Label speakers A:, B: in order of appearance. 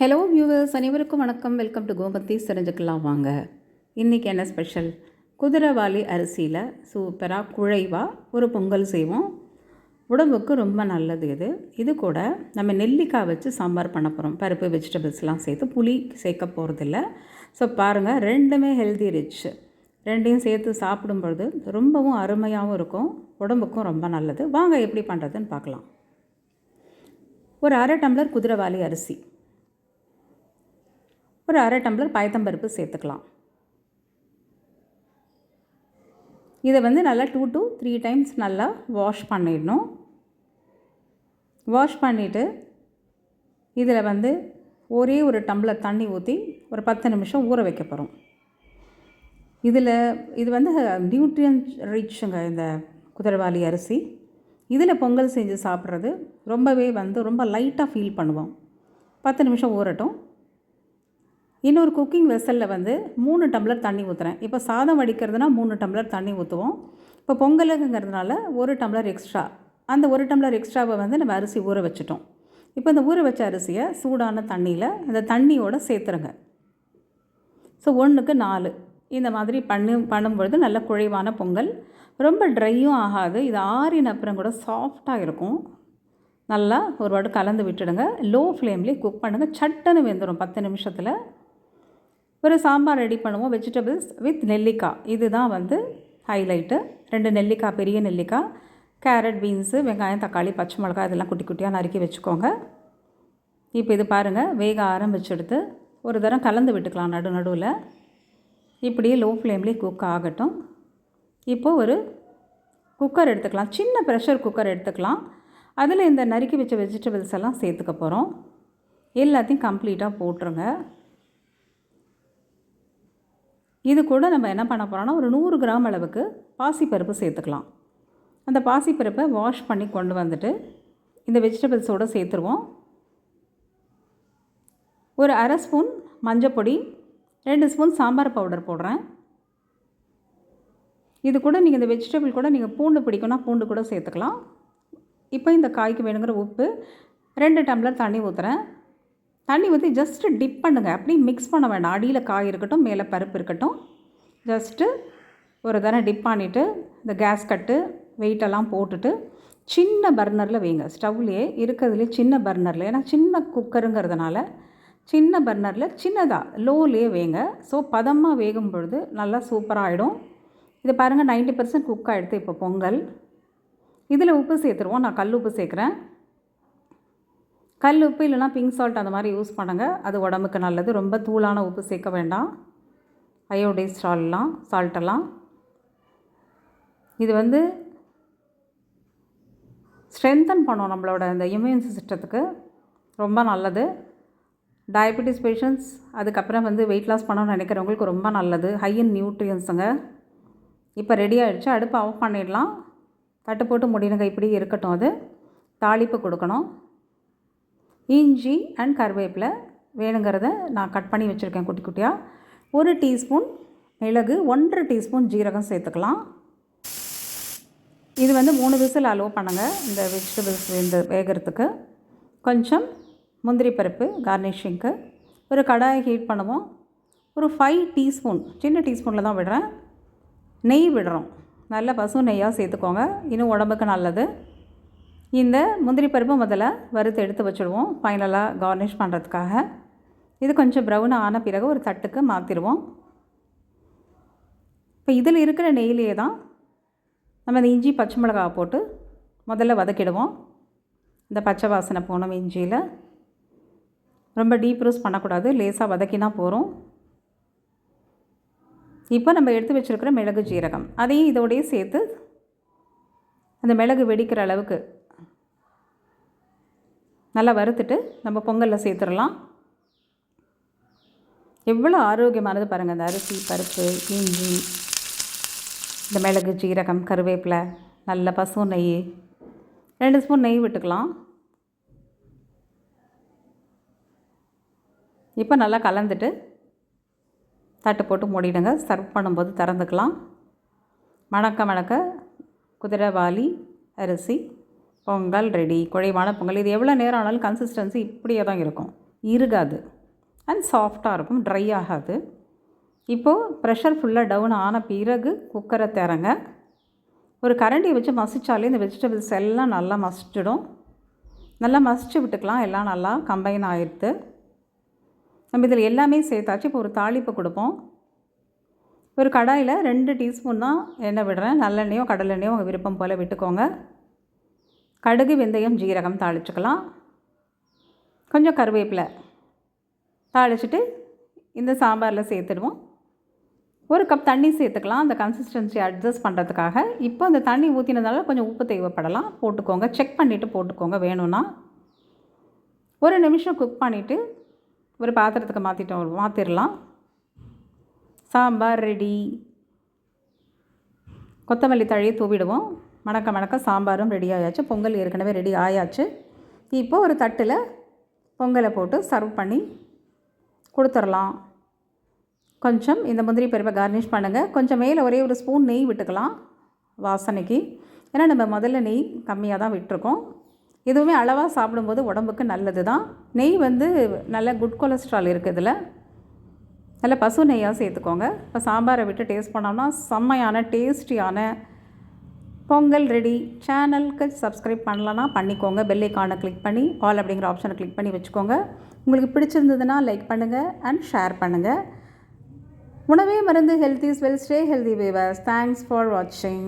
A: Hello viewers அனைவருக்கும் வணக்கம். Welcome to Gomathi தெரிஞ்சுக்கலாம் வாங்க. இன்றைக்கி என்ன ஸ்பெஷல் குதிரைவாளி அரிசியில் சூப்பராக குழைவாக ஒரு பொங்கல் செய்வோம். உடம்புக்கு ரொம்ப நல்லது இது. இது கூட நம்ம நெல்லிக்காய் வச்சு சாம்பார் பண்ண போகிறோம் பருப்பு வெஜிடபிள்ஸ்லாம் சேர்த்து புளி சேர்க்க போகிறதில்ல ஸோ பாருங்கள் ரெண்டுமே ஹெல்தி ரிச் ரெண்டையும் சேர்த்து சாப்பிடும்பொழுது ரொம்பவும் அருமையாகவும் இருக்கும். உடம்புக்கும் ரொம்ப நல்லது. வாங்க எப்படி பண்ணுறதுன்னு பார்க்கலாம். ஒரு அரை டம்ளர் குதிரைவாலி அரிசி. ஒரு அரை டம்ளர் பயத்தம்பருப்பு சேர்த்துக்கலாம். இதை வந்து நல்லா டூ டு த்ரீ டைம்ஸ் நல்லா வாஷ் பண்ணிடணும். வாஷ் பண்ணிவிட்டு இதில் வந்து ஒரே ஒரு டம்ளர் தண்ணி ஊற்றி ஒரு பத்து நிமிஷம் ஊற வைக்க போகிறோம் இதில் இது வந்து நியூட்ரியன் ரிச்சுங்க இந்த குதிரவாளி அரிசி. இதில் பொங்கல் செஞ்சு சாப்பிட்றது ரொம்பவே வந்து ரொம்ப லைட்டாக ஃபீல் பண்ணுவோம். பத்து நிமிஷம் ஊறட்டும். இன்னொரு குக்கிங் வெசலில் வந்து மூணு டம்ளர் தண்ணி ஊற்றுறேன் இப்போ சாதம் வடிக்கிறதுனா மூணு டம்ளர் தண்ணி ஊற்றுவோம் இப்போ பொங்கலுங்கிறதுனால ஒரு டம்ளர் எக்ஸ்ட்ரா அந்த ஒரு டம்ளர் எக்ஸ்ட்ராவை வந்து நம்ம அரிசி ஊற வச்சுட்டோம். இப்போ இந்த ஊற வச்ச அரிசியை சூடான தண்ணியில் அந்த தண்ணியோடு சேர்த்துருங்க. ஸோ ஒன்றுக்கு நாலு. இந்த மாதிரி பண்ணு பண்ணும்பொழுது நல்ல குழைவான பொங்கல். ரொம்ப ட்ரையும் ஆகாது. இது ஆறின அப்புறம் கூட சாஃப்டாக இருக்கும். நல்லா ஒரு வாட்டு கலந்து விட்டுடுங்க. லோ ஃப்ளேம்லேயே குக் பண்ணுங்கள் சட்டுன்னு வெந்துடும் பத்து நிமிஷத்தில் ஒரு சாம்பார் ரெடி பண்ணுவோம். Vegetables with nellikkai. இதுதான் வந்து ஹைலைட்டு ரெண்டு நெல்லிக்காய் பெரிய நெல்லிக்காய் கேரட் பீன்ஸு வெங்காயம் தக்காளி பச்சை மிளகாய் இதெல்லாம் குட்டி குட்டியாக நறுக்கி வச்சுக்கோங்க. இப்போ இது பாருங்கள் வேக ஆரம்பிச்செடுத்து ஒரு தரம் கலந்து விட்டுக்கலாம் நடு நடுவில். இப்படியே லோ ஃப்ளேம்லேயே குக் ஆகட்டும். இப்போது ஒரு குக்கர் எடுத்துக்கலாம். சின்ன ப்ரெஷர் குக்கர் எடுத்துக்கலாம். அதில் இந்த நறுக்கி வச்ச வெஜிடபிள்ஸ் எல்லாம் சேர்த்துக்க போகிறோம் எல்லாத்தையும் கம்ப்ளீட்டாக போட்டுருங்க. இது கூட நம்ம என்ன பண்ண போகிறோம்னா ஒரு நூறு கிராம் அளவுக்கு பாசிப்பருப்பு சேர்த்துக்கலாம். அந்த பாசிப்பருப்பை வாஷ் பண்ணி கொண்டு வந்துட்டு இந்த வெஜிடபிள்ஸோடு சேர்த்துருவோம். ஒரு அரை ஸ்பூன் மஞ்சப்பொடி ரெண்டு ஸ்பூன் சாம்பார் பவுடர் போடுறேன். இது கூட நீங்கள் இந்த வெஜிடபிள் கூட நீங்கள் பூண்டு பிடிக்கும்னா பூண்டு கூட சேர்த்துக்கலாம். இப்போ இந்த காய்க்கு வேணுங்கிற உப்பு ரெண்டு டம்ளர் தண்ணி ஊற்றுறேன் தண்ணி ஊற்றி ஜஸ்ட்டு டிப் பண்ணுங்கள் அப்படியே மிக்ஸ் பண்ண வேண்டாம் அடியில் காய் இருக்கட்டும் மேலே பருப்பு இருக்கட்டும். ஜஸ்ட்டு ஒரு தடவை டிப் பண்ணிவிட்டு இந்த கேஸ் கட்டு வெயிட்டெல்லாம் போட்டுட்டு சின்ன பர்னரில் வைங்க. ஸ்டவ்லேயே இருக்கிறதுலே சின்ன பர்னரில் ஏன்னா சின்ன குக்கருங்கிறதுனால சின்ன பர்னரில் சின்னதாக லோலேயே வேங்க. ஸோ பதமாக வேகும் பொழுது நல்லா சூப்பராக ஆகிடும் இது பாருங்கள் நைன்ட்டி பர்சன்ட் குக் ஆகிடுது இப்போ பொங்கல். இதில் உப்பு சேர்த்துருவோம். நான் கல் உப்பு சேர்க்குறேன். கல் உப்பு இல்லைனா பிங்க் சால்ட் அந்த மாதிரி யூஸ் பண்ணுங்கள் அது உடம்புக்கு நல்லது. ரொம்ப தூளான உப்பு சேர்க்க வேண்டாம். அயோடைஸ் சால்ட்லாம் சால்ட்டெல்லாம் இது வந்து ஸ்ட்ரென்தன் பண்ணும் நம்மளோட இந்த இம்யூன் சிஸ்டத்துக்கு ரொம்ப நல்லது. டயபெட்டிஸ் பேஷண்ட்ஸ் அதுக்கப்புறம் வந்து வெயிட் லாஸ் பண்ணணும்னு நினைக்கிறவங்களுக்கு ரொம்ப நல்லது. ஹை இன் நியூட்ரியன்ஸுங்க இப்போ ரெடி ஆகிடுச்சு அடுப்பு ஆஃப் பண்ணிடலாம். தட்டு போட்டு முடியணுங்க இப்படி இருக்கட்டும் அது. தாளிப்பு கொடுக்கணும். இஞ்சி அண்ட் கருவேப்பிலை வேணுங்கிறத நான் கட் பண்ணி வச்சுருக்கேன் குட்டி குட்டியாக ஒரு டீஸ்பூன் மிளகு ஒன்றரை டீஸ்பூன் ஜீரகம் சேர்த்துக்கலாம். இது வந்து மூணு விசில் அலோவ் பண்ணுங்கள் இந்த வெஜிடபிள்ஸ் இந்த வேகிறதுக்கு. கொஞ்சம் முந்திரி பருப்பு கார்னிஷிங்க்கு ஒரு கடாயை ஹீட் பண்ணுவோம். ஒரு ஃபைவ் டீஸ்பூன் சின்ன டீஸ்பூனில் தான் விடுறேன். நெய் விடுறோம். நல்ல பசு நெய்யாக சேர்த்துக்கோங்க. இன்னும் உடம்புக்கு நல்லது. இந்த முந்திரி பருப்பு முதல்ல வறுத்து எடுத்து வச்சுடுவோம் ஃபைனலாக கார்னிஷ் பண்ணுறதுக்காக இது கொஞ்சம் ப்ரௌன் ஆன பிறகு ஒரு தட்டுக்கு மாற்றிடுவோம் இப்போ இதில் இருக்கிற நெய்லேயே தான் நம்ம இந்த இஞ்சி பச்சை மிளகா போட்டு முதல்ல வதக்கிடுவோம். இந்த பச்சை வாசனை போனோம் இஞ்சியில். ரொம்ப டீப் ரோஸ் பண்ணக்கூடாது. லேசாக வதக்கினா போகிறோம் இப்போ நம்ம எடுத்து வச்சுருக்கிற மிளகு ஜீரகம். அதையும் இதோடையே சேர்த்து அந்த மிளகு வெடிக்கிற அளவுக்கு நல்லா வறுத்துட்டு நம்ம பொங்கலில் சேர்த்துடலாம். எவ்வளோ ஆரோக்கியமானது பாருங்கள் இந்த அரிசி பருப்பு இஞ்சி இந்த மிளகு ஜீரகம் கருவேப்பிலை நல்ல பசு நெய். ரெண்டு ஸ்பூன் நெய் விட்டுக்கலாம். இப்போ நல்லா கலந்துட்டு தட்டு போட்டு மூடிடுங்க. சர்வ் பண்ணும்போது திறந்துக்கலாம். மணக்க மணக்க குதிரைவாலி அரிசி பொங்கல் ரெடி குழைவான பொங்கல். இது எவ்வளோ நேரம் ஆனாலும் கன்சிஸ்டன்சி இப்படியே தான் இருக்கும். இருகாது. அண்ட் சாஃப்டாக இருக்கும் ட்ரை ஆகாது. இப்போது ப்ரெஷர் ஃபுல்லாக டவுன் ஆன பிறகு குக்கரை திறங்க. ஒரு கரண்டியை வச்சு மசிச்சாலே இந்த வெஜிடபிள்ஸ் எல்லாம் நல்லா மசிச்சிடும். நல்லா மசிச்சு விட்டுக்கலாம் எல்லாம் நல்லா கம்பைன் ஆகிடுது நம்ம இதில் எல்லாமே சேர்த்தாச்சு. இப்போ ஒரு தாளிப்பு கொடுப்போம். ஒரு கடாயில் ரெண்டு டீஸ்பூன் தான் எண்ணெய் விடுறேன். நல்லெண்ணெயோ கடலெண்ணெயோ உங்கள் விருப்பம் போல் விட்டுக்கோங்க. கடுகு வெந்தயம் ஜீரகம் தாளிச்சுக்கலாம். கொஞ்சம் கருவேப்பிலை தாளிச்சிட்டு இந்த சாம்பாரில் சேர்த்துடுவோம். ஒரு கப் தண்ணி சேர்த்துக்கலாம். அந்த கன்சிஸ்டன்சி அட்ஜஸ்ட் பண்ணுறதுக்காக இப்போ அந்த தண்ணி ஊற்றினதால கொஞ்சம் உப்பு தேவைப்படலாம். போட்டுக்கோங்க. செக் பண்ணிவிட்டு போட்டுக்கோங்க. வேணும்னா ஒரு நிமிஷம் குக் பண்ணிவிட்டு ஒரு பாத்திரத்துக்கு மாற்றிட்டோம் மாற்றிடலாம் சாம்பார் ரெடி கொத்தமல்லி தழையை தூவிடுவோம். மணக்க மணக்க சாம்பாரும் ரெடி ஆயாச்சு. பொங்கல் ஏற்கனவே ரெடி ஆயாச்சு. இப்போது ஒரு தட்டில் பொங்கலை போட்டு சர்வ் பண்ணி கொடுத்துடலாம். கொஞ்சம் இந்த முந்திரி பருப்பை கார்னிஷ் பண்ணுங்கள் கொஞ்சம் மேலே ஒரே ஒரு ஸ்பூன் நெய் விட்டுக்கலாம் வாசனைக்கு. ஏன்னா நம்ம முதல்ல நெய் கம்மியாக தான் விட்டுருக்கோம். எதுவுமே அளவாக சாப்பிடும்போது உடம்புக்கு நல்லது தான் நெய் வந்து நல்ல குட் கொலஸ்ட்ரால் இருக்குது இதில். நல்ல பசு நெய்யாக சேர்த்துக்கோங்க. இப்போ சாம்பாரை விட்டு டேஸ்ட் பண்ணோம்னா செம்மையான டேஸ்டியான பொங்கல் ரெடி. சேனலுக்கு சப்ஸ்கிரைப் பண்ணலன்னா பண்ணிக்கோங்க. பெல் ஐக்கானை கிளிக் பண்ணி ஆல் அப்படிங்கிற ஆப்ஷனை கிளிக் பண்ணி வச்சுக்கோங்க. உங்களுக்கு பிடிச்சிருந்ததுன்னா லைக் பண்ணுங்கள் அண்ட் ஷேர் பண்ணுங்கள் உணவே மருந்து health is wealth stay healthy viewers thanks for வாட்சிங்